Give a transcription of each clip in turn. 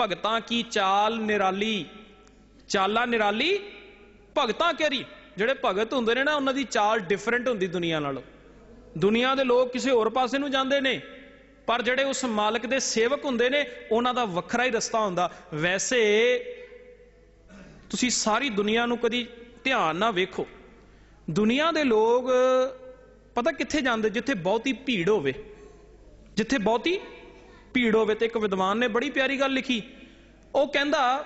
ਭਗਤਾਂ ਕੀ ਚਾਲ ਨਿਰਾਲੀ? ਚਾਲਾ ਨਿਰਾਲੀ? ਭਗਤਾਂ ਕੇਰੀ ਜਿਹੜੇ ਭਗਤ ਹੁੰਦੇ ਨੇ ਨਾ, ਉਹਨਾਂ ਦੀ ਚਾਲ ਡਿਫਰੈਂਟ ਹੁੰਦੀ ਦੁਨੀਆ ਨਾਲੋਂ। ਦੁਨੀਆ ਦੇ ਲੋਕ ਕਿਸੇ ਹੋਰ ਪਾਸੇ ਨੂੰ ਜਾਂਦੇ ਨੇ, ਪਰ ਜਿਹੜੇ ਉਸ ਮਾਲਕ ਦੇ ਸੇਵਕ ਹੁੰਦੇ ਨੇ, ਉਹਨਾਂ ਦਾ ਵੱਖਰਾ ਹੀ ਰਸਤਾ ਹੁੰਦਾ। ਵੈਸੇ ਤੁਸੀਂ ਸਾਰੀ ਦੁਨੀਆ ਨੂੰ ਕਦੀ ਧਿਆਨ ਨਾਲ ਵੇਖੋ। ਦੁਨੀਆ ਦੇ ਲੋਕ ਪਤਾ ਕਿੱਥੇ ਜਾਂਦੇ? ਜਿੱਥੇ ਬਹੁਤੀ ਭੀੜ ਹੋਵੇ। ਜਿੱਥੇ ਬਹੁਤੀ ਭੀੜ ਹੋਵੇ ਤੇ ਇੱਕ ਵਿਦਵਾਨ ਨੇ ਬੜੀ ਪਿਆਰੀ ਗੱਲ ਲਿਖੀ। ਉਹ ਕਹਿੰਦਾ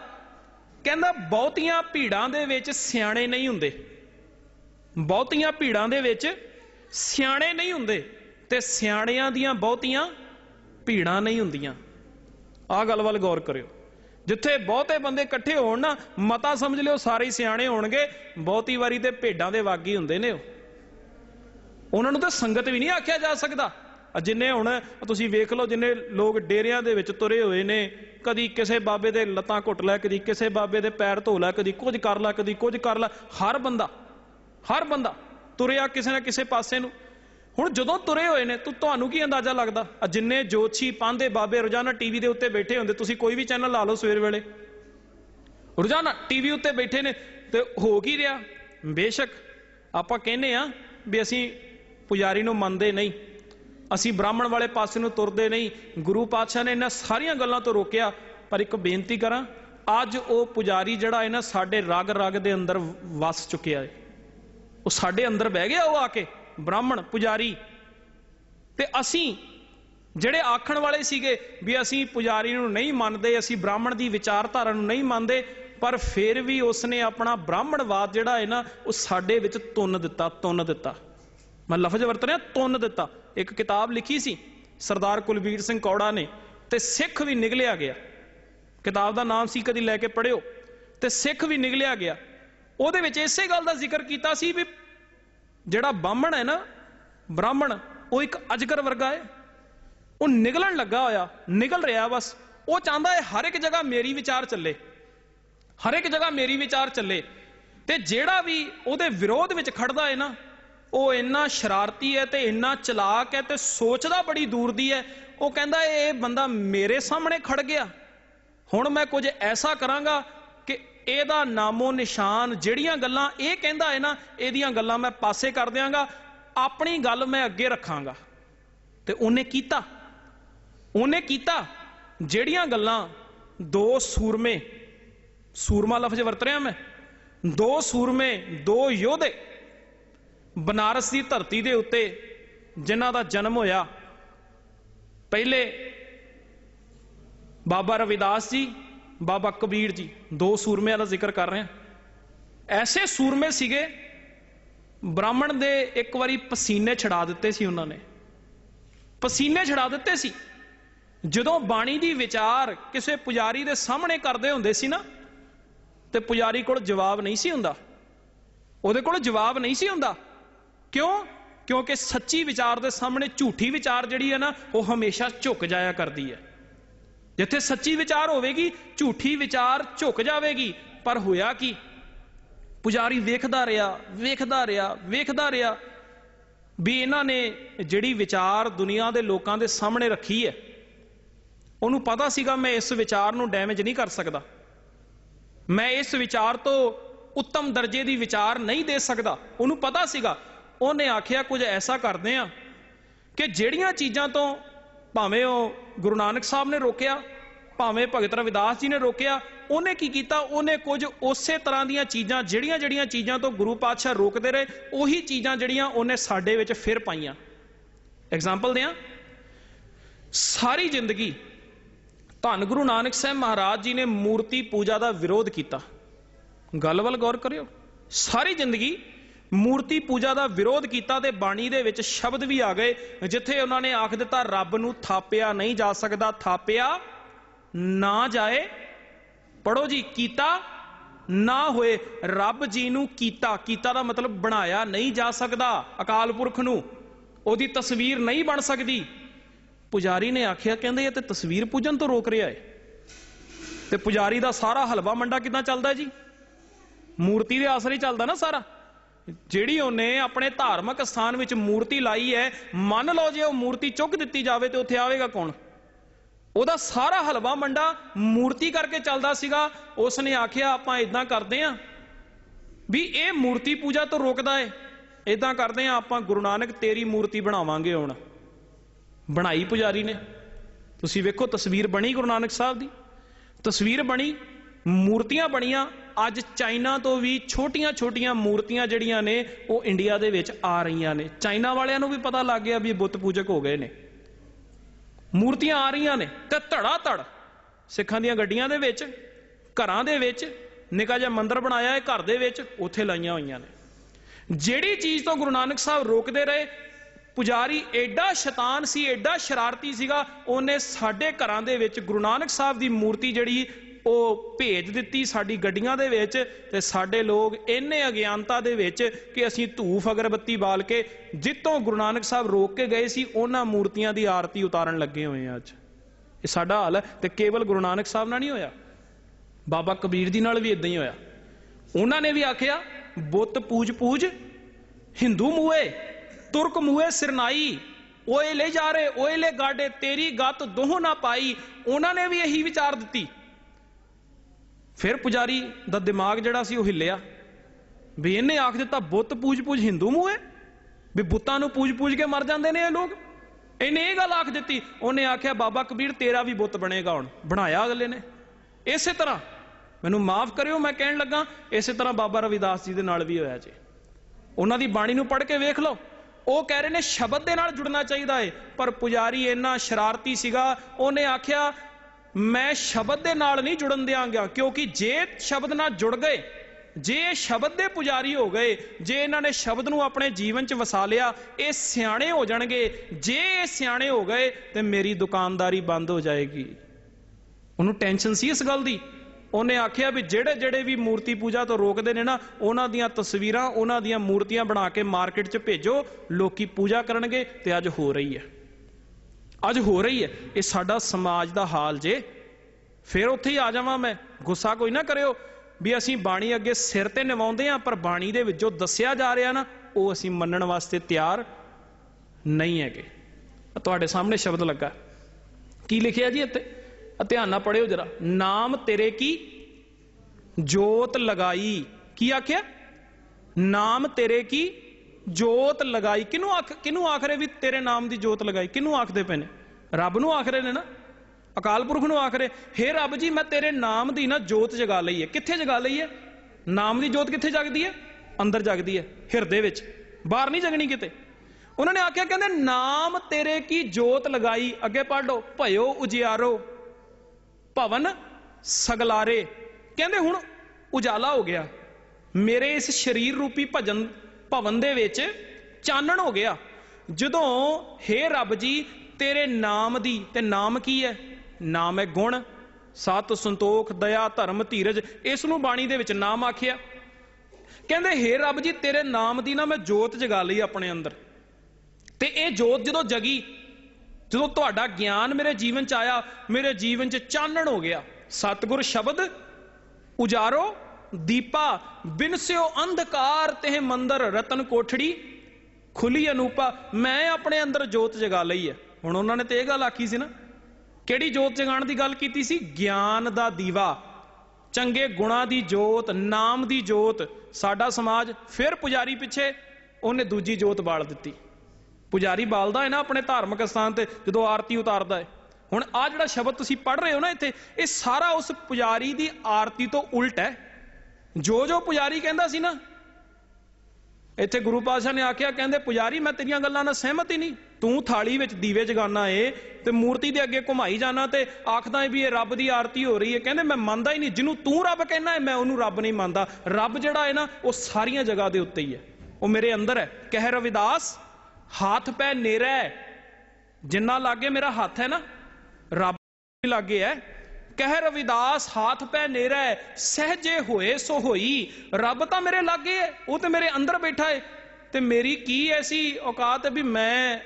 ਕਹਿੰਦਾ ਬਹੁਤੀਆਂ ਭੀੜਾਂ ਦੇ ਵਿੱਚ ਸਿਆਣੇ ਨਹੀਂ ਹੁੰਦੇ। ਬਹੁਤੀਆਂ ਭੀੜਾਂ ਦੇ ਵਿੱਚ ਸਿਆਣੇ ਨਹੀਂ ਹੁੰਦੇ ਤੇ ਸਿਆਣਿਆਂ ਦੀਆਂ ਬਹੁਤੀਆਂ ਭੀੜਾਂ ਨਹੀਂ ਹੁੰਦੀਆਂ। ਆਹ ਗੱਲ ਵੱਲ ਗੌਰ ਕਰਿਓ। ਜਿੱਥੇ ਬਹੁਤੇ ਬੰਦੇ ਇਕੱਠੇ ਹੋਣ ਨਾ, ਮਤਾ ਸਮਝ ਲਿਓ ਸਾਰੇ ਸਿਆਣੇ ਹੋਣਗੇ, ਬਹੁਤੀ ਵਾਰੀ ਤੇ ਭੇਡਾਂ ਦੇ ਵਾਗੀ ਹੁੰਦੇ ਨੇ ਉਹ। ਉਹਨਾਂ ਨੂੰ ਤਾਂ ਸੰਗਤ ਵੀ ਨਹੀਂ ਆਖਿਆ ਜਾ ਸਕਦਾ। ਜਿੰਨੇ ਹੁਣ ਤੁਸੀਂ ਵੇਖ ਲਓ ਜਿੰਨੇ ਲੋਕ ਡੇਰਿਆਂ ਦੇ ਵਿੱਚ ਤੁਰੇ ਹੋਏ ਨੇ, ਕਦੀ ਕਿਸੇ ਬਾਬੇ ਦੇ ਲੱਤਾਂ ਘੁੱਟ ਲੈ, ਕਦੀ ਕਿਸੇ ਬਾਬੇ ਦੇ ਪੈਰ ਧੋ ਲੈ, ਕਦੀ ਕੁਝ ਕਰ ਲੈ, ਕਦੀ ਕੁਝ ਕਰ ਲੈ, ਹਰ ਬੰਦਾ ਹਰ ਬੰਦਾ ਤੁਰਿਆ ਕਿਸੇ ਨਾ ਕਿਸੇ ਪਾਸੇ ਨੂੰ। ਹੁਣ ਜਦੋਂ ਤੁਰੇ ਹੋਏ ਨੇ, ਤੂੰ, ਤੁਹਾਨੂੰ ਕੀ ਅੰਦਾਜ਼ਾ ਲੱਗਦਾ? ਆ ਜਿੰਨੇ ਜੋਤਸ਼ੀ ਪਾਂਦੇ ਬਾਬੇ ਰੋਜ਼ਾਨਾ ਟੀਵੀ ਦੇ ਉੱਤੇ ਬੈਠੇ ਹੁੰਦੇ, ਤੁਸੀਂ ਕੋਈ ਵੀ ਚੈਨਲ ਲਾ ਲਓ ਸਵੇਰ ਵੇਲੇ। ਰੋਜ਼ਾਨਾ ਟੀਵੀ ਉੱਤੇ ਬੈਠੇ ਨੇ, ਤੇ ਹੋ ਕੀ ਰਿਹਾ? ਬੇਸ਼ੱਕ ਆਪਾਂ ਕਹਿੰਨੇ ਆ ਵੀ ਅਸੀਂ ਪੁਜਾਰੀ ਨੂੰ ਮੰਨਦੇ ਨਹੀਂ। ਅਸੀਂ ਬ੍ਰਾਹਮਣ ਵਾਲੇ ਪਾਸੇ ਨੂੰ ਤੁਰਦੇ ਨਹੀਂ, ਗੁਰੂ ਪਾਤਸ਼ਾਹ ਨੇ ਇਹਨਾਂ ਸਾਰੀਆਂ ਗੱਲਾਂ ਤੋਂ ਰੋਕਿਆ। ਪਰ ਇੱਕ ਬੇਨਤੀ ਕਰਾਂ, ਅੱਜ ਉਹ ਪੁਜਾਰੀ ਜਿਹੜਾ ਹੈ ਨਾ ਸਾਡੇ ਰਗ ਰਗ ਦੇ ਅੰਦਰ ਵਸ ਚੁੱਕਿਆ ਹੈ। ਉਹ ਸਾਡੇ ਅੰਦਰ ਬਹਿ ਗਿਆ ਉਹ ਆ ਕੇ, ਬ੍ਰਾਹਮਣ, ਪੁਜਾਰੀ। ਤੇ ਅਸੀਂ ਜਿਹੜੇ ਆਖਣ ਵਾਲੇ ਸੀਗੇ ਵੀ ਅਸੀਂ ਪੁਜਾਰੀ ਨੂੰ ਨਹੀਂ ਮੰਨਦੇ, ਅਸੀਂ ਬ੍ਰਾਹਮਣ ਦੀ ਵਿਚਾਰਧਾਰਾ ਨੂੰ ਨਹੀਂ ਮੰਨਦੇ, ਪਰ ਫਿਰ ਵੀ ਉਸਨੇ ਆਪਣਾ ਬ੍ਰਾਹਮਣਵਾਦ ਜਿਹੜਾ ਹੈ ਨਾ, ਉਹ ਸਾਡੇ ਵਿੱਚ ਤੁੰਨ ਦਿੱਤਾ ਤੁੰਨ ਦਿੱਤਾ। ਮੈਂ ਲਫ਼ਜ਼ ਵਰਤ ਰਿਹਾ ਤੁੰਨ ਦਿੱਤਾ। ਇੱਕ ਕਿਤਾਬ ਲਿਖੀ ਸੀ, ਸਰਦਾਰ ਕੁਲਵੀਰ ਸਿੰਘ ਕੌੜਾ ਨੇ, ਤੇ ਸਿੱਖ ਵੀ ਨਿਕਲਿਆ ਗਿਆ। ਕਿਤਾਬ ਦਾ ਨਾਮ ਸੀ ਕਦੀ ਲੈ ਕੇ ਪੜਿਓ ਤੇ ਸਿੱਖ ਵੀ ਨਿਕਲਿਆ ਗਿਆ। ਉਹਦੇ ਵਿੱਚ ਇਸੇ ਗੱਲ ਦਾ ਜ਼ਿਕਰ ਕੀਤਾ ਸੀ ਵੀ ਜਿਹੜਾ ਬਾਹਮਣ ਹੈ ਨਾ, ਬ੍ਰਾਹਮਣ, ਉਹ ਇੱਕ ਅਜਗਰ ਵਰਗਾ ਹੈ। ਉਹ ਨਿਕਲਣ ਲੱਗਾ ਹੋਇਆ ਨਿਕਲ ਰਿਹਾ ਬਸ। ਉਹ ਚਾਹੁੰਦਾ ਹੈ, ਹਰ ਇੱਕ ਜਗ੍ਹਾ ਮੇਰੀ ਵਿਚਾਰ ਚੱਲੇ। ਹਰ ਇੱਕ ਜਗ੍ਹਾ ਮੇਰੀ ਵਿਚਾਰ ਚੱਲੇ। ਤੇ ਜਿਹੜਾ ਵੀ ਉਹਦੇ ਵਿਰੋਧ ਵਿੱਚ ਖੜਦਾ ਹੈ ਨਾ ਉਹ ਇੰਨਾ ਸ਼ਰਾਰਤੀ ਹੈ ਤੇ ਇੰਨਾ ਚਲਾਕ ਹੈ ਤੇ ਸੋਚਦਾ ਬੜੀ ਦੂਰ ਦੀ ਹੈ। ਉਹ ਕਹਿੰਦਾ, ਇਹ ਬੰਦਾ ਮੇਰੇ ਸਾਹਮਣੇ ਖੜ ਗਿਆ। ਹੁਣ ਮੈਂ ਕੁਝ ਐਸਾ ਕਰਾਂਗਾ ਕਿ ਇਹਦਾ ਨਾਮੋ ਨਿਸ਼ਾਨ ਜਿਹੜੀਆਂ ਗੱਲਾਂ ਇਹ ਕਹਿੰਦਾ ਹੈ ਨਾ, ਇਹਦੀਆਂ ਗੱਲਾਂ ਮੈਂ ਪਾਸੇ ਕਰ ਦਿਆਂਗਾ। ਆਪਣੀ ਗੱਲ ਮੈਂ ਅੱਗੇ ਰੱਖਾਂਗਾ। ਤੇ ਉਹਨੇ ਕੀਤਾ। ਉਹਨੇ ਕੀਤਾ। ਜਿਹੜੀਆਂ ਗੱਲਾਂ ਦੋ ਸੂਰਮੇ, ਸੂਰਮਾ ਲਫ਼ਜ਼ ਵਰਤ ਰਿਹਾ ਮੈਂ, ਦੋ ਸੂਰਮੇ, ਦੋ ਯੋਧੇ ਬਨਾਰਸ ਦੀ ਧਰਤੀ ਦੇ ਉੱਤੇ ਜਿਨ੍ਹਾਂ ਦਾ ਜਨਮ ਹੋਇਆ, ਪਹਿਲੇ ਬਾਬਾ ਰਵਿਦਾਸ ਜੀ, ਬਾਬਾ ਕਬੀਰ ਜੀ, ਦੋ ਸੂਰਮਿਆਂ ਦਾ ਜ਼ਿਕਰ ਕਰ ਰਹੇ ਹਾਂ। ਐਸੇ ਸੂਰਮੇ ਸੀਗੇ, ਬ੍ਰਾਹਮਣ ਦੇ ਇੱਕ ਵਾਰੀ ਪਸੀਨੇ ਛਡਾ ਦਿੱਤੇ ਸੀ ਉਹਨਾਂ ਨੇ। ਪਸੀਨੇ ਛਡਾ ਦਿੱਤੇ ਸੀ। ਜਦੋਂ ਬਾਣੀ ਦੀ ਵਿਚਾਰ ਕਿਸੇ ਪੁਜਾਰੀ ਦੇ ਸਾਹਮਣੇ ਕਰਦੇ ਹੁੰਦੇ ਸੀ ਨਾ, ਤੇ ਪੁਜਾਰੀ ਕੋਲ ਜਵਾਬ ਨਹੀਂ ਸੀ ਹੁੰਦਾ। ਉਹਦੇ ਕੋਲ ਜਵਾਬ ਨਹੀਂ ਸੀ ਹੁੰਦਾ। ਕਿਉਂ? ਕਿਉਂਕਿ ਸੱਚੀ ਵਿਚਾਰ ਦੇ ਸਾਹਮਣੇ ਝੂਠੀ ਵਿਚਾਰ ਜਿਹੜੀ ਹੈ ਨਾ, ਉਹ ਹਮੇਸ਼ਾ ਝੁਕ ਜਾਇਆ ਕਰਦੀ ਹੈ। ਜਿੱਥੇ ਸੱਚੀ ਵਿਚਾਰ ਹੋਵੇਗੀ, ਝੂਠੀ ਵਿਚਾਰ ਝੁਕ ਜਾਵੇਗੀ। ਪਰ ਹੋਇਆ ਕੀ? ਪੁਜਾਰੀ ਵੇਖਦਾ ਰਿਹਾ ਵੇਖਦਾ ਰਿਹਾ ਵੇਖਦਾ ਰਿਹਾ ਵੀ ਇਹਨਾਂ ਨੇ ਜਿਹੜੀ ਵਿਚਾਰ ਦੁਨੀਆ ਦੇ ਲੋਕਾਂ ਦੇ ਸਾਹਮਣੇ ਰੱਖੀ ਹੈ, ਉਹਨੂੰ ਪਤਾ ਸੀਗਾ ਮੈਂ ਇਸ ਵਿਚਾਰ ਨੂੰ ਡੈਮੇਜ ਨਹੀਂ ਕਰ ਸਕਦਾ। ਮੈਂ ਇਸ ਵਿਚਾਰ ਤੋਂ ਉੱਤਮ ਦਰਜੇ ਦੀ ਵਿਚਾਰ ਨਹੀਂ ਦੇ ਸਕਦਾ। ਉਹਨੂੰ ਪਤਾ ਸੀਗਾ ਉਹਨੇ ਆਖਿਆ, ਕੁਝ ਐਸਾ ਕਰਦੇ ਆ ਕਿ ਜਿਹੜੀਆਂ ਚੀਜ਼ਾਂ ਤੋਂ ਭਾਵੇਂ ਉਹ ਗੁਰੂ ਨਾਨਕ ਸਾਹਿਬ ਨੇ ਰੋਕਿਆ, ਭਾਵੇਂ ਭਗਤ ਰਵਿਦਾਸ ਜੀ ਨੇ ਰੋਕਿਆ, ਉਹਨੇ ਕੀ ਕੀਤਾ? ਉਹਨੇ ਕੁਝ ਉਸੇ ਤਰ੍ਹਾਂ ਦੀਆਂ ਚੀਜ਼ਾਂ, ਜਿਹੜੀਆਂ ਜਿਹੜੀਆਂ ਚੀਜ਼ਾਂ ਤੋਂ ਗੁਰੂ ਪਾਤਸ਼ਾਹ ਰੋਕਦੇ ਰਹੇ, ਉਹੀ ਚੀਜ਼ਾਂ ਜਿਹੜੀਆਂ ਉਹਨੇ ਸਾਡੇ ਵਿੱਚ ਫਿਰ ਪਾਈਆਂ। ਐਗਜ਼ਾਮਪਲ ਦਿਆਂ। ਸਾਰੀ ਜ਼ਿੰਦਗੀ ਧੰਨ ਗੁਰੂ ਨਾਨਕ ਸਾਹਿਬ ਮਹਾਰਾਜ ਜੀ ਨੇ ਮੂਰਤੀ ਪੂਜਾ ਦਾ ਵਿਰੋਧ ਕੀਤਾ। ਗੱਲ ਵੱਲ ਗੌਰ ਕਰਿਓ। ਸਾਰੀ ਜ਼ਿੰਦਗੀ ਮੂਰਤੀ ਪੂਜਾ ਦਾ ਵਿਰੋਧ ਕੀਤਾ ਤੇ ਬਾਣੀ ਦੇ ਵਿੱਚ ਸ਼ਬਦ ਵੀ ਆ ਗਏ, ਜਿੱਥੇ ਉਹਨਾਂ ਨੇ ਆਖ ਦਿੱਤਾ, ਰੱਬ ਨੂੰ ਥਾਪਿਆ ਨਹੀਂ ਜਾ ਸਕਦਾ, ਥਾਪਿਆ ਨਾ ਜਾਏ। ਪੜੋ ਜੀ, ਕੀਤਾ ਨਾ ਹੋਏ, ਰੱਬ ਜੀ ਨੂੰ ਕੀਤਾ ਕੀਤਾ ਦਾ ਮਤਲਬ ਬਣਾਇਆ ਨਹੀਂ ਜਾ ਸਕਦਾ, ਅਕਾਲ ਪੁਰਖ ਨੂੰ। ਉਹਦੀ ਤਸਵੀਰ ਨਹੀਂ ਬਣ ਸਕਦੀ। ਪੁਜਾਰੀ ਨੇ ਆਖਿਆ, ਕਹਿੰਦੇ, ਇਹ ਤੇ ਤਸਵੀਰ ਪੂਜਨ ਤੋਂ ਰੋਕ ਰਿਹਾ ਏ। ਤੇ ਪੁਜਾਰੀ ਦਾ ਸਾਰਾ ਹਲਵਾ ਮੰਡਾ ਕਿਦਾਂ ਚੱਲਦਾ ਜੀ? ਮੂਰਤੀ ਦੇ ਆਸਰੇ ਹੀ ਚੱਲਦਾ ਨਾ ਸਾਰਾ। ਜਿਹੜੀ ਉਹਨੇ ਆਪਣੇ ਧਾਰਮਿਕ ਸਥਾਨ ਵਿੱਚ ਮੂਰਤੀ ਲਾਈ ਹੈ, ਮੰਨ ਲਓ ਜੇ ਉਹ ਮੂਰਤੀ ਚੁੱਕ ਦਿੱਤੀ ਜਾਵੇ ਤੇ ਉੱਥੇ ਆਵੇਗਾ ਕੌਣ? ਉਹਦਾ ਸਾਰਾ ਹਲਵਾ ਮੰਡਾ ਮੂਰਤੀ ਕਰਕੇ ਚੱਲਦਾ ਸੀਗਾ। ਉਸ ਨੇ ਆਖਿਆ, ਆਪਾਂ ਇਦਾਂ ਕਰਦੇ ਆਂ ਵੀ ਇਹ ਮੂਰਤੀ ਪੂਜਾ ਤੋਂ ਰੋਕਦਾ ਏ। ਇਦਾਂ ਕਰਦੇ ਆਂ ਆਪਾਂ ਗੁਰੂ ਨਾਨਕ ਤੇਰੀ ਮੂਰਤੀ ਬਣਾਵਾਂਗੇ ਹੁਣ। ਬਣਾਈ ਪੁਜਾਰੀ ਨੇ। ਤੁਸੀਂ ਵੇਖੋ, ਤਸਵੀਰ ਬਣੀ ਗੁਰੂ ਨਾਨਕ ਸਾਹਿਬ ਦੀ। ਤਸਵੀਰ ਬਣੀ, ਮੂਰਤੀਆਂ ਬਣੀਆਂ ਅੱਜ ਚਾਈਨਾ ਤੋਂ ਵੀ ਛੋਟੀਆਂ-ਛੋਟੀਆਂ ਮੂਰਤੀਆਂ ਜਿਹੜੀਆਂ ਨੇ, ਉਹ ਇੰਡੀਆ ਦੇ ਵਿੱਚ ਆ ਰਹੀਆਂ ਨੇ। ਚਾਈਨਾ ਵਾਲਿਆਂ ਨੂੰ ਵੀ ਪਤਾ ਲੱਗ ਗਿਆ ਵੀ ਬੁੱਤ ਪੂਜਕ ਹੋ ਗਏ ਨੇ। ਮੂਰਤੀਆਂ ਆ ਰਹੀਆਂ ਨੇ, ਤੇ ਧੜਾ ਧੜ ਸਿੱਖਾਂ ਦੀਆਂ ਗੱਡੀਆਂ ਦੇ ਵਿੱਚ, ਘਰਾਂ ਦੇ ਵਿੱਚ, ਨਿਕਾ ਜਿਹਾ ਮੰਦਿਰ ਬਣਾਇਆ ਹੈ, ਘਰ ਦੇ ਵਿੱਚ, ਉੱਥੇ ਲਾਈਆਂ ਹੋਈਆਂ ਨੇ। ਜਿਹੜੀ ਚੀਜ਼ ਤੋਂ ਗੁਰੂ ਨਾਨਕ ਸਾਹਿਬ ਰੋਕਦੇ ਰਹੇ, ਪੁਜਾਰੀ ਐਡਾ ਸ਼ੈਤਾਨ ਸੀ ਐਡਾ ਸ਼ਰਾਰਤੀ ਸੀਗਾ, ਉਹਨੇ ਸਾਡੇ ਘਰਾਂ ਦੇ ਵਿੱਚ ਗੁਰੂ ਨਾਨਕ ਸਾਹਿਬ ਦੀ ਮੂਰਤੀ ਜਿਹੜੀ ਉਹ ਭੇਜ ਦਿੱਤੀ ਸਾਡੀ ਗੱਡੀਆਂ ਦੇ ਵਿੱਚ ਤੇ ਸਾਡੇ ਲੋਕ ਇੰਨੇ ਅਗਿਆਨਤਾ ਦੇ ਵਿੱਚ ਕਿ ਅਸੀਂ ਧੂਫ ਅਗਰਬੱਤੀ ਬਾਲ ਕੇ ਜਿੱਤੋਂ ਗੁਰੂ ਨਾਨਕ ਸਾਹਿਬ ਰੋਕ ਕੇ ਗਏ ਸੀ, ਉਹਨਾਂ ਮੂਰਤੀਆਂ ਦੀ ਆਰਤੀ ਉਤਾਰਨ ਲੱਗੇ ਹੋਏ ਆ ਅੱਜ। ਇਹ ਸਾਡਾ ਹਾਲ ਹੈ ਤੇ ਕੇਵਲ ਗੁਰੂ ਨਾਨਕ ਸਾਹਿਬ ਨਾਲ ਨਹੀਂ ਹੋਇਆ। ਬਾਬਾ ਕਬੀਰ ਜੀ ਨਾਲ ਵੀ ਇਦਾਂ ਹੀ ਹੋਇਆ। ਉਹਨਾਂ ਨੇ ਵੀ ਆਖਿਆ, ਬੁੱਤ ਪੂਜ ਪੂਜ, ਹਿੰਦੂ ਮੂਏ ਤੁਰਕ ਮੂਏ ਸਿਰਨਾਈ, ਓਏ ਲੈ ਜਾ ਰਹੇ ਓਏ ਲੈ ਗਾਡੇ, ਤੇਰੀ ਗੱਤ ਦੋਹ ਨਾ ਪਾਈ। ਉਹਨਾਂ ਨੇ ਵੀ ਇਹੀ ਵਿਚਾਰ ਦਿੱਤੀ। ਫਿਰ ਪੁਜਾਰੀ ਦਾ ਦਿਮਾਗ ਜਿਹੜਾ ਸੀ ਉਹ ਹਿੱਲਿਆ ਵੀ ਇਹਨੇ ਆਖ ਦਿੱਤਾ, ਬੁੱਤ ਪੂਜ ਪੂਜ ਹਿੰਦੂ ਮੂੰਹ ਹੈ? ਵੀ ਬੁੱਤਾਂ ਨੂੰ ਪੂਜ ਪੂਜ ਕੇ ਮਰ ਜਾਂਦੇ ਨੇ ਇਹ ਲੋਕ? ਇਹਨੇ ਇਹ ਗੱਲ ਆਖ ਦਿੱਤੀ, ਉਹਨੇ ਆਖਿਆ, ਬਾਬਾ ਕਬੀਰ, ਤੇਰਾ ਵੀ ਬੁੱਤ ਬਣੇਗਾ ਹੁਣ। ਬਣਾਇਆ ਅਗਲੇ ਨੇ। ਇਸੇ ਤਰ੍ਹਾਂ, ਮੈਨੂੰ ਮਾਫ ਕਰਿਓ, ਮੈਂ ਕਹਿਣ ਲੱਗਾ, ਇਸੇ ਤਰ੍ਹਾਂ ਬਾਬਾ ਰਵਿਦਾਸ ਜੀ ਦੇ ਨਾਲ ਵੀ ਹੋਇਆ ਜੀ। ਉਹਨਾਂ ਦੀ ਬਾਣੀ ਨੂੰ ਪੜ੍ਹ ਕੇ ਵੇਖ ਲਓ। ਉਹ ਕਹਿ ਰਹੇ ਨੇ, ਸ਼ਬਦ ਦੇ ਨਾਲ ਜੁੜਨਾ ਚਾਹੀਦਾ ਏ। ਪਰ ਪੁਜਾਰੀ ਇੰਨਾ ਸ਼ਰਾਰਤੀ ਸੀਗਾ, ਉਹਨੇ ਆਖਿਆ ਮੈਂ ਸ਼ਬਦ ਦੇ ਨਾਲ ਨਹੀਂ ਜੁੜਨ ਦਿਆਂਗਾ, ਕਿਉਂਕਿ ਜੇ ਸ਼ਬਦ ਨਾਲ ਜੁੜ ਗਏ, ਜੇ ਇਹ ਸ਼ਬਦ ਦੇ ਪੁਜਾਰੀ ਹੋ ਗਏ, ਜੇ ਇਹਨਾਂ ਨੇ ਸ਼ਬਦ ਨੂੰ ਆਪਣੇ ਜੀਵਨ 'ਚ ਵਸਾ ਲਿਆ, ਇਹ ਸਿਆਣੇ ਹੋ ਜਾਣਗੇ। ਜੇ ਇਹ ਸਿਆਣੇ ਹੋ ਗਏ, ਤੇ ਮੇਰੀ ਦੁਕਾਨਦਾਰੀ ਬੰਦ ਹੋ ਜਾਏਗੀ। ਉਹਨੂੰ ਟੈਨਸ਼ਨ ਸੀ ਇਸ ਗੱਲ ਦੀ? ਉਹਨੇ ਆਖਿਆ ਵੀ ਜਿਹੜੇ ਜਿਹੜੇ ਵੀ ਮੂਰਤੀ ਪੂਜਾ ਤੋਂ ਰੋਕਦੇ ਨੇ ਨਾ, ਉਹਨਾਂ ਦੀਆਂ ਤਸਵੀਰਾਂ, ਉਹਨਾਂ ਦੀਆਂ ਮੂਰਤੀਆਂ ਬਣਾ ਕੇ ਮਾਰਕੀਟ 'ਚ ਭੇਜੋ, ਲੋਕੀ ਪੂਜਾ ਕਰਨਗੇ, ਤੇ ਅੱਜ ਹੋ ਰਹੀ ਹੈ। ਅੱਜ ਹੋ ਰਹੀ ਹੈ। ਇਹ ਸਾਡਾ ਸਮਾਜ ਦਾ ਹਾਲ ਜੇ। ਫਿਰ ਉੱਥੇ ਹੀ ਆ ਜਾਵਾਂ ਮੈਂ। ਗੁੱਸਾ ਕੋਈ ਨਾ ਕਰਿਓ ਵੀ ਅਸੀਂ ਬਾਣੀ ਅੱਗੇ ਸਿਰ ਤੇ ਨਿਵਾਉਂਦੇ ਆ ਪਰ ਬਾਣੀ ਦੇ ਵਿੱਚ ਜੋ ਦੱਸਿਆ ਜਾ ਰਿਹਾ ਨਾ, ਉਹ ਅਸੀਂ ਮੰਨਣ ਵਾਸਤੇ ਤਿਆਰ ਨਹੀਂ ਹੈਗੇ। ਤੁਹਾਡੇ ਸਾਹਮਣੇ ਸ਼ਬਦ ਲੱਗਾ। ਕੀ ਲਿਖਿਆ ਜੀ ਇੱਥੇ? ਧਿਆਨ ਨਾਲ ਪੜਿਓ ਜਰਾ। ਨਾਮ ਤੇਰੇ ਕੀ? ਜੋਤ ਲਗਾਈ। ਕੀ ਆਖਿਆ? ਨਾਮ ਤੇਰੇ ਕੀ? ਜੋਤ ਲਗਾਈ। ਕਿਨੂੰ ਆਖ ਕਿਨੂੰ ਆਖ ਰਹੇ ਵੀ ਤੇਰੇ ਨਾਮ ਦੀ ਜੋਤ ਲਗਾਈ? ਕਿਨੂੰ ਆਖਦੇ ਪਏ ਨੇ? ਰੱਬ ਨੂੰ ਆਖ ਰਹੇ ਨੇ ਨਾ? ਅਕਾਲ ਪੁਰਖ ਨੂੰ ਆਖ ਰਹੇ, ਹੇ ਰੱਬ ਜੀ, ਮੈਂ ਤੇਰੇ ਨਾਮ ਦੀ ਨਾ ਜੋਤ ਜਗਾ ਲਈ ਹੈ। ਕਿੱਥੇ ਜਗਾ ਲਈ ਹੈ? ਨਾਮ ਦੀ ਜੋਤ ਕਿੱਥੇ ਜਗਦੀ ਹੈ? ਅੰਦਰ ਜਗਦੀ ਹੈ, ਹਿਰਦੇ ਵਿੱਚ। ਬਾਹਰ ਨਹੀਂ ਜਗਣੀ ਕਿਤੇ। ਉਹਨਾਂ ਨੇ ਆਖਿਆ, ਕਹਿੰਦੇ, ਨਾਮ ਤੇਰੇ ਕੀ ਜੋਤ ਲਗਾਈ? ਅੱਗੇ ਪੜ੍ਹ ਲਓ, ਭਇਓ, ਉਜਿਆਰੋ, ਭਵਨ ਸਗਲਾਰੇ। ਕਹਿੰਦੇ, ਹੁਣ ਉਜਾਲਾ ਹੋ ਗਿਆ। ਮੇਰੇ ਇਸ ਸਰੀਰ ਰੂਪੀ ਭਜਨ ਭਵਨ ਦੇ ਵਿੱਚ ਚਾਨਣ ਹੋ ਗਿਆ। ਜਦੋਂ, ਹੇ ਰੱਬ ਜੀ, ਤੇਰੇ ਨਾਮ ਦੀ, ਤੇ ਨਾਮ ਕੀ ਹੈ? ਨਾਮ ਹੈ ਗੁਣ। ਸਤ ਸੰਤੋਖ, ਦਇਆ, ਧਰਮ, ਧੀਰਜ, ਇਸ ਨੂੰ ਬਾਣੀ ਦੇ ਵਿੱਚ ਨਾਮ ਆਖਿਆ। ਕਹਿੰਦੇ, ਹੇ ਰੱਬ ਜੀ, ਤੇਰੇ ਨਾਮ ਦੀ ਨਾ ਮੈਂ ਜੋਤ ਜਗਾ ਲਈ ਆਪਣੇ ਅੰਦਰ। ਤੇ ਇਹ ਜੋਤ ਜਦੋਂ ਜਗੀ, ਜਦੋਂ ਤੁਹਾਡਾ ਗਿਆਨ ਮੇਰੇ ਜੀਵਨ ਚ ਆਇਆ, ਮੇਰੇ ਜੀਵਨ ਚ ਚਾਨਣ ਹੋ ਗਿਆ। ਸਤਿਗੁਰ ਸ਼ਬਦ, ਉਜਾਰੋ ਦੀਪਾ ਬਿਨਸਿਓ ਅੰਧਕਾਰ ਤੇ ਮੰਦਰ ਰਤਨ ਕੋਠੜੀ। ਖੁੱਲੀ ਅਨੂਪਾ, ਮੈਂ ਆਪਣੇ ਅੰਦਰ ਜੋਤ ਜਗਾ ਲਈ ਹੈ ਹੁਣ ਉਹਨਾਂ ਨੇ ਤੇ ਇਹ ਗੱਲ ਆਖੀ ਸੀ ਨਾ, ਕਿਹੜੀ ਜੋਤ ਜਗਾਉਣ ਦੀ ਗੱਲ ਕੀਤੀ ਸੀ? ਗਿਆਨ ਦਾ ਦੀਵਾ। ਚੰਗੇ ਗੁਣਾ ਦੀ ਜੋਤ, ਨਾਮ ਦੀ ਜੋਤ, ਸਾਡਾ ਸਮਾਜ ਫਿਰ ਪੁਜਾਰੀ ਪਿੱਛੇ ਉਹਨੇ ਦੂਜੀ ਜੋਤ ਬਾਲ ਦਿੱਤੀ। ਪੁਜਾਰੀ ਬਾਲਦਾ ਹੈ ਨਾ ਆਪਣੇ ਧਾਰਮਿਕ ਸਥਾਨ ਤੇ, ਜਦੋਂ ਆਰਤੀ ਉਤਾਰਦਾ ਹੈ। ਹੁਣ ਆ ਜਿਹੜਾ ਸ਼ਬਦ ਤੁਸੀਂ ਪੜ੍ਹ ਰਹੇ ਹੋ ਨਾ ਇੱਥੇ, ਇਹ ਸਾਰਾ ਉਸ ਪੁਜਾਰੀ ਦੀ ਆਰਤੀ ਤੋਂ ਉਲਟ ਹੈ। ਜੋ ਜੋ ਪੁਜਾਰੀ ਕਹਿੰਦਾ ਸੀ ਨਾ, ਇੱਥੇ ਗੁਰੂ ਪਾਤਸ਼ਾਹ ਨੇ ਆਖਿਆ, ਕਹਿੰਦੇ, ਪੁਜਾਰੀ, ਮੈਂ ਤੇਰੀਆਂ ਗੱਲਾਂ ਨਾਲ ਸਹਿਮਤ ਹੀ ਨਹੀਂ। ਤੂੰ ਥਾਲੀ ਵਿੱਚ ਦੀਵੇ ਜਗਾਨਾ ਏ ਤੇ ਮੂਰਤੀ ਦੇ ਅੱਗੇ ਘੁਮਾਈ ਜਾਣਾ ਤੇ ਆਖਦਾ ਏ ਵੀ ਇਹ ਰੱਬ ਦੀ ਆਰਤੀ ਹੋ ਰਹੀ ਹੈ ਕਹਿੰਦੇ, ਮੈਂ ਮੰਨਦਾ ਹੀ ਨਹੀਂ। ਜਿਹਨੂੰ ਤੂੰ ਰੱਬ ਕਹਿਣਾ ਹੈ ਮੈਂ ਉਹਨੂੰ ਰੱਬ ਨਹੀਂ ਮੰਨਦਾ। ਰੱਬ ਜਿਹੜਾ ਹੈ ਨਾ, ਉਹ ਸਾਰੀਆਂ ਜਗ੍ਹਾ ਦੇ ਉੱਤੇ ਹੀ ਹੈ ਉਹ ਮੇਰੇ ਅੰਦਰ ਹੈ ਕਹਿ ਰਵਿਦਾਸ, ਹੱਥ ਪੈ ਨੇਰਾ ਜਿੰਨਾ ਲਾਗੇ ਮੇਰਾ ਹੱਥ ਹੈ ਨਾ, ਰੱਬ ਲਾਗੇ ਹੈ ਕਹਿ ਰਵਿਦਾਸ, ਹਾਥ ਪੈ ਨੇਰਾ ਸਹਜੇ ਹੋਏ ਸੋ ਹੋਈ। ਰੱਬ ਤਾਂ ਮੇਰੇ ਲਾਗੇ ਹੈ ਉਹ ਤੇ ਮੇਰੇ ਅੰਦਰ ਬੈਠਾ ਹੈ ਤੇ ਮੇਰੀ ਕੀ ਐਸੀ ਔਕਾਤ ਹੈ ਵੀ ਮੈਂ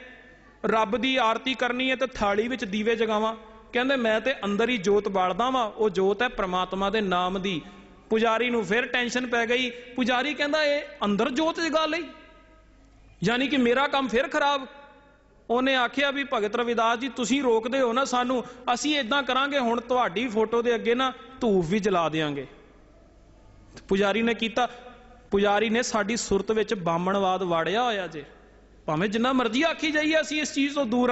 ਰੱਬ ਦੀ ਆਰਤੀ ਕਰਨੀ ਹੈ ਤੇ ਥਾਲੀ ਵਿੱਚ ਦੀਵੇ ਜਗਾਵਾਂ? ਕਹਿੰਦੇ, ਮੈਂ ਤੇ ਅੰਦਰ ਹੀ ਜੋਤ ਬਾਲਦਾ ਵਾਂ, ਉਹ ਜੋਤ ਹੈ ਪ੍ਰਮਾਤਮਾ ਦੇ ਨਾਮ ਦੀ। ਪੁਜਾਰੀ ਨੂੰ ਫਿਰ ਟੈਨਸ਼ਨ ਪੈ ਗਈ। ਪੁਜਾਰੀ ਕਹਿੰਦਾ, ਇਹ ਅੰਦਰ ਜੋਤ ਜਗਾ ਲਈ। ਯਾਨੀ ਕਿ ਮੇਰਾ ਕੰਮ ਫਿਰ ਖਰਾਬ। ਉਹਨੇ ਆਖਿਆ ਵੀ ਭਗਤ ਰਵਿਦਾਸ ਜੀ, ਤੁਸੀਂ ਰੋਕਦੇ ਹੋ ਨਾ ਸਾਨੂੰ, ਅਸੀਂ ਇਦਾਂ ਕਰਾਂਗੇ, ਹੁਣ ਤੁਹਾਡੀ ਫੋਟੋ ਦੇ ਅੱਗੇ ਨਾ ਧੂਫ ਵੀ ਜਲਾ ਦੇਾਂਗੇ ਪੁਜਾਰੀ ਨੇ ਕੀਤਾ, ਪੁਜਾਰੀ ਨੇ ਸਾਡੀ ਸੁਰਤ ਵਿੱਚ ਬਾਮਣਵਾਦ ਵਾੜਿਆ ਹੋਇਆ ਜੇ। ਭਾਵੇਂ ਜਿੰਨਾ ਮਰਜ਼ੀ ਆਖੀ ਜਾਈਏ, ਅਸੀਂ ਇਸ ਚੀਜ਼ ਤੋਂ ਦੂਰ